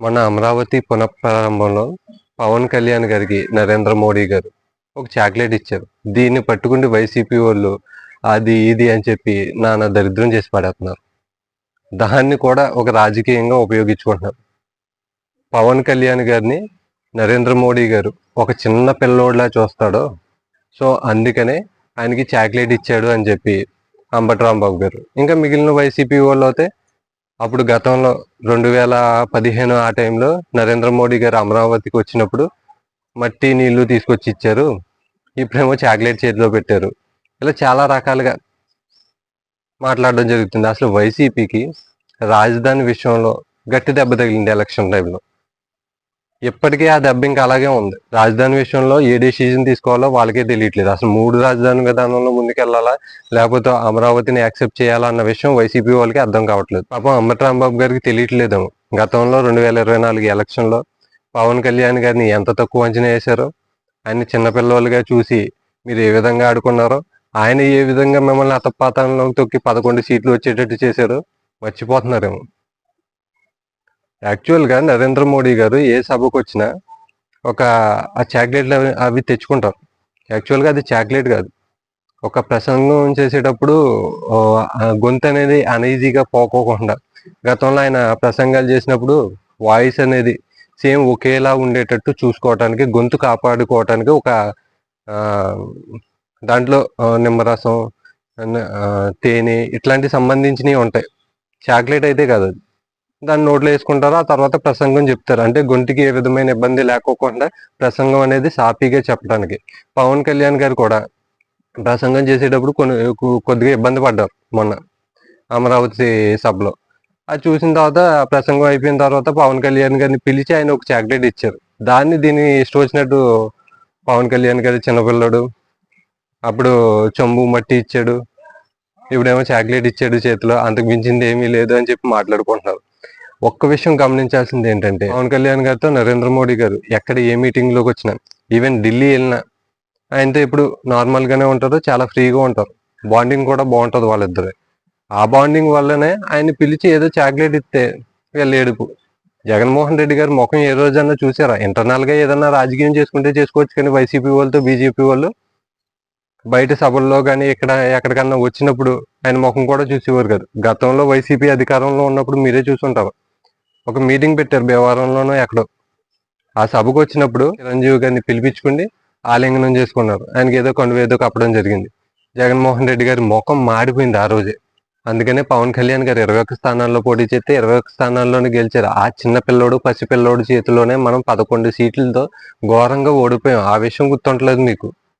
మొన్న అమరావతి పునఃప్రారంభంలో పవన్ కళ్యాణ్ గారికి నరేంద్ర మోడీ గారు ఒక చాక్లెట్ ఇచ్చారు. దీన్ని పట్టుకుంటే వైసీపీ వాళ్ళు అది ఇది అని చెప్పి నాన్న దరిద్రం చేసి పడేస్తున్నారు. దాన్ని కూడా ఒక రాజకీయంగా ఉపయోగించుకుంటున్నారు. పవన్ కళ్యాణ్ గారిని నరేంద్ర మోడీ గారు ఒక చిన్న పిల్లోడిలా చూస్తాడో? సో అందుకనే ఆయనకి చాక్లెట్ ఇచ్చాడు అని చెప్పి అంబటి రాంబాబు గారు. ఇంకా మిగిలిన వైసీపీ వాళ్ళు అయితే అప్పుడు గతంలో రెండు వేల పదిహేను ఆ టైంలో నరేంద్ర మోడీ గారు అమరావతికి వచ్చినప్పుడు మట్టి నీళ్ళు తీసుకొచ్చి ఇచ్చారు. ఇప్పుడేమో చాక్లెట్ చేతిలో పెట్టారు. ఇలా చాలా రకాలుగా మాట్లాడడం జరుగుతుంది. అసలు వైసీపీకి రాజధాని విషయంలో గట్టి దెబ్బ తగిలింది ఎలక్షన్ టైంలో. ఇప్పటికీ ఆ దెబ్బ ఇంకా అలాగే ఉంది. రాజధాని విషయంలో ఏ డెసిజన్ తీసుకోవాలో వాళ్ళకే తెలియట్లేదు. అసలు మూడు రాజధాని విధానంలో ముందుకెళ్ళాలా లేకపోతే అమరావతిని యాక్సెప్ట్ చేయాలా అన్న విషయం వైసీపీ వాళ్ళకి అర్థం కావట్లేదు. పాపం అంబటి రాంబాబు గారికి తెలియట్లేదేమో. గతంలో రెండు వేల ఇరవై నాలుగు ఎలక్షన్లో పవన్ కళ్యాణ్ గారిని ఎంత తక్కువ అంచనా వేశారో ఆయన చిన్నపిల్లలుగా చూసి మీరు ఏ విధంగా ఆడుకున్నారో ఆయన ఏ విధంగా మిమ్మల్ని అతపాతంలోకి తొక్కి పదకొండు సీట్లు వచ్చేటట్టు చేశారో మర్చిపోతున్నారేమో. యాక్చువల్గా నరేంద్ర మోడీ గారు ఏ సభకు వచ్చినా ఒక ఆ చాక్లెట్లు అవి అవి తెచ్చుకుంటారు యాక్చువల్గా అది చాక్లెట్ కాదు. ఒక ప్రసంగం చేసేటప్పుడు గొంతు అనేది అనీజీగా పోకోకుండా గతంలో ఆయన ప్రసంగాలు చేసినప్పుడు వాయిస్ అనేది సేమ్ ఒకేలా ఉండేటట్టు చూసుకోవటానికి గొంతు కాపాడుకోవటానికి ఒక దాంట్లో నిమ్మరసం తేనె ఇట్లాంటి సంబంధించినవి ఉంటాయి. చాక్లెట్ అయితే కాదు అది. దాన్ని నోట్లో వేసుకుంటారు ఆ తర్వాత ప్రసంగం చెప్తారు. అంటే గొంతుకి ఏ విధమైన ఇబ్బంది లేకోకుండా ప్రసంగం అనేది సాఫీగా చెప్పడానికి. పవన్ కళ్యాణ్ గారు కూడా ప్రసంగం చేసేటప్పుడు కొన్ని కొద్దిగా ఇబ్బంది పడ్డారు మొన్న అమరావతి సభలో. అది చూసిన తర్వాత ప్రసంగం అయిపోయిన తర్వాత పవన్ కళ్యాణ్ గారిని పిలిచి ఆయన ఒక చాక్లెట్ ఇచ్చారు. దాన్ని దీన్ని ఇష్టం వచ్చినట్టు పవన్ కళ్యాణ్ గారి చిన్నపిల్లడు అప్పుడు చెంబు మట్టి ఇచ్చాడు ఇప్పుడేమో చాక్లెట్ ఇచ్చాడు చేతిలో అంతకు మించింది ఏమీ లేదు అని చెప్పి మాట్లాడుకుంటున్నారు. ఒక్క విషయం గమనించాల్సింది ఏంటంటే పవన్ కళ్యాణ్ గారితో నరేంద్ర మోడీ గారు ఎక్కడ ఏ మీటింగ్లోకి వచ్చినా ఈవెన్ ఢిల్లీ వెళ్ళినా ఆయనతో ఇప్పుడు నార్మల్ గానే ఉంటారు చాలా ఫ్రీగా ఉంటారు. బాండింగ్ కూడా బాగుంటది వాళ్ళిద్దరు. ఆ బాండింగ్ వల్లనే ఆయన పిలిచి ఏదో చాక్లెట్ ఇస్తే వీళ్ళు ఏడుపు. జగన్మోహన్ రెడ్డి గారి ముఖం ఏ రోజన్నా చూసారా? ఇంటర్నల్గా ఏదన్నా రాజకీయం చేసుకుంటే చేసుకోవచ్చు కానీ వైసీపీ వాళ్ళతో బీజేపీ వాళ్ళు బయట సభల్లో కానీ ఇక్కడ ఎక్కడికన్నా వచ్చినప్పుడు ఆయన ముఖం కూడా చూసేవారు కాదు. గతంలో వైసీపీ అధికారంలో ఉన్నప్పుడు మీరే చూసుంటారు. ఒక మీటింగ్ పెట్టారు భీమవరంలోనో ఎక్కడో. ఆ సభకు వచ్చినప్పుడు చిరంజీవి గారిని పిలిపించుకుని ఆలింగనం చేసుకున్నారు. ఆయనకి ఏదో కొండ ఏదో కప్పడం జరిగింది. జగన్మోహన్ రెడ్డి గారి ముఖం మాడిపోయింది ఆ రోజే. అందుకనే పవన్ కళ్యాణ్ గారు ఇరవై ఒక్క స్థానాల్లో పోటీ చేస్తే ఇరవై ఒక్క స్థానాల్లోనే గెలిచారు. ఆ చిన్న పిల్లోడు పసిపిల్లోడు చేతిలోనే మనం పదకొండు సీట్లతో ఘోరంగా ఓడిపోయాం. ఆ విషయం గుర్తుంటలేదు మీకు?